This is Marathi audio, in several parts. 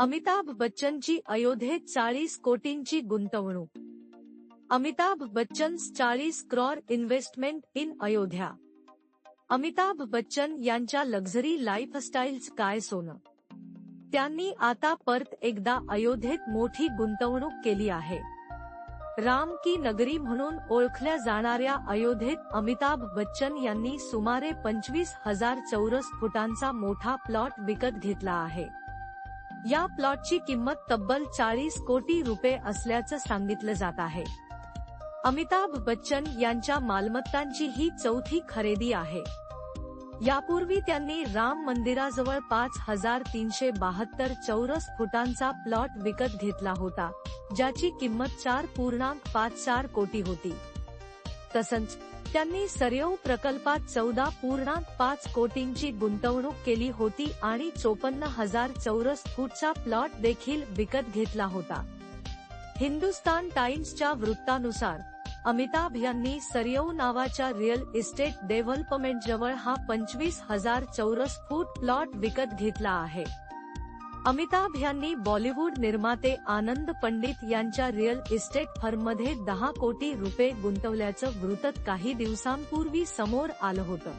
अमिताभ बच्चनची अयोध्येत चाळीस कोटींची गुंतवणूक. अमिताभ बच्चन चाळीस क्रॉर इन्व्हेस्टमेंट इन अयोध्या. अमिताभ बच्चन यांच्या लक्झरी लाईफस्टाईल्स काय सोनं? त्यांनी आता परत एकदा अयोध्येत मोठी गुंतवणूक केली आहे. राम की नगरी म्हणून ओळखल्या जाणाऱ्या अयोध्येत अमिताभ बच्चन यांनी सुमारे पंचवीस हजार चौरस फुटांचा मोठा प्लॉट विकत घेतला आहे. या प्लॉटची किंमत तब्बल चाळीस कोटी रुपये असल्याचं सांगितलं जात आहे. अमिताभ बच्चन यांच्या मालमत्तांची ही चौथी खरेदी आहे. यापूर्वी त्यांनी राम मंदिराजवळ पाच हजार तीनशे बहात्तर चौरस फुटांचा प्लॉट विकत घेतला होता ज्याची किंमत चार पूर्णांक पाच चार कोटी होती. तसंच त्यांनी सरयू प्रकल्पात चौदा पूर्णांक पाच कोटींची गुंतवणूक केली होती आणि चोपन्न हजार चौरस फूटचा प्लॉट देखील विकत घेतला होता. हिंदुस्तान टाइम्सच्या वृत्तानुसार अमिताभ यांनी सरयू नावाच्या रिअल इस्टेट डेव्हलपमेंट जवळ हा पंचवीस हजार चौरस फूट प्लॉट विकत घेतला आहे. अमिताभ यांनी बॉलिवूड निर्माते आनंद पंडित यांच्या रिअल इस्टेट फर्ममध्ये दहा कोटी रुपये गुंतवल्याचं वृत्त काही दिवसांपूर्वी समोर आलं होतं.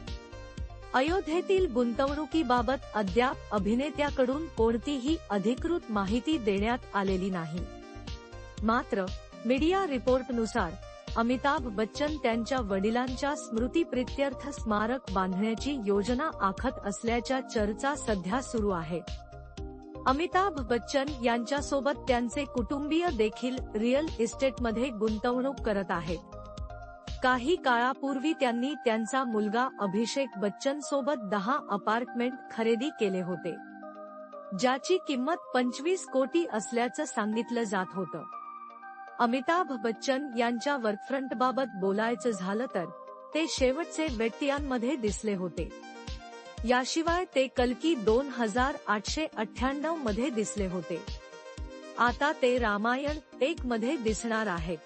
अयोध्येतील गुंतवणुकीबाबत अद्याप अभिनेत्याकडून कोणतीही अधिकृत माहिती देण्यात आलेली नाही. मात्र मीडिया रिपोर्टनुसार अमिताभ बच्चन त्यांच्या वडिलांच्या स्मृतीप्रित्यर्थ स्मारक बांधण्याची योजना आखत असल्याच्या चर्चा सध्या सुरू आहे. अमिताभ बच्चन यांच्यासोबत त्यांचे कुटुंबीय देखील रिअल इस्टेटमध्ये गुंतवणूक करत आहेत. काही काळापूर्वी त्यांनी त्यांचा मुलगा अभिषेक बच्चन सोबत दहा अपार्टमेंट खरेदी केले होते. ज्याची किंमत पंचवीस कोटी असल्याचं सांगितलं जात होतं. अमिताभ बच्चन यांच्या वर्कफ्रंटबाबत बोलायचं झालं तर ते शेवटचे व्यक्तियांमध्ये दिसले होते. याशिवाय ते कलकी दोन हजार आठशे अठ्ठ्याण्णवमध्ये दिसले होते. आता ते रामायण एक मध्ये दिसणार आहेत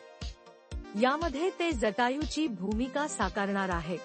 यामध्ये ते जटायूची भूमिका साकारणार आहेत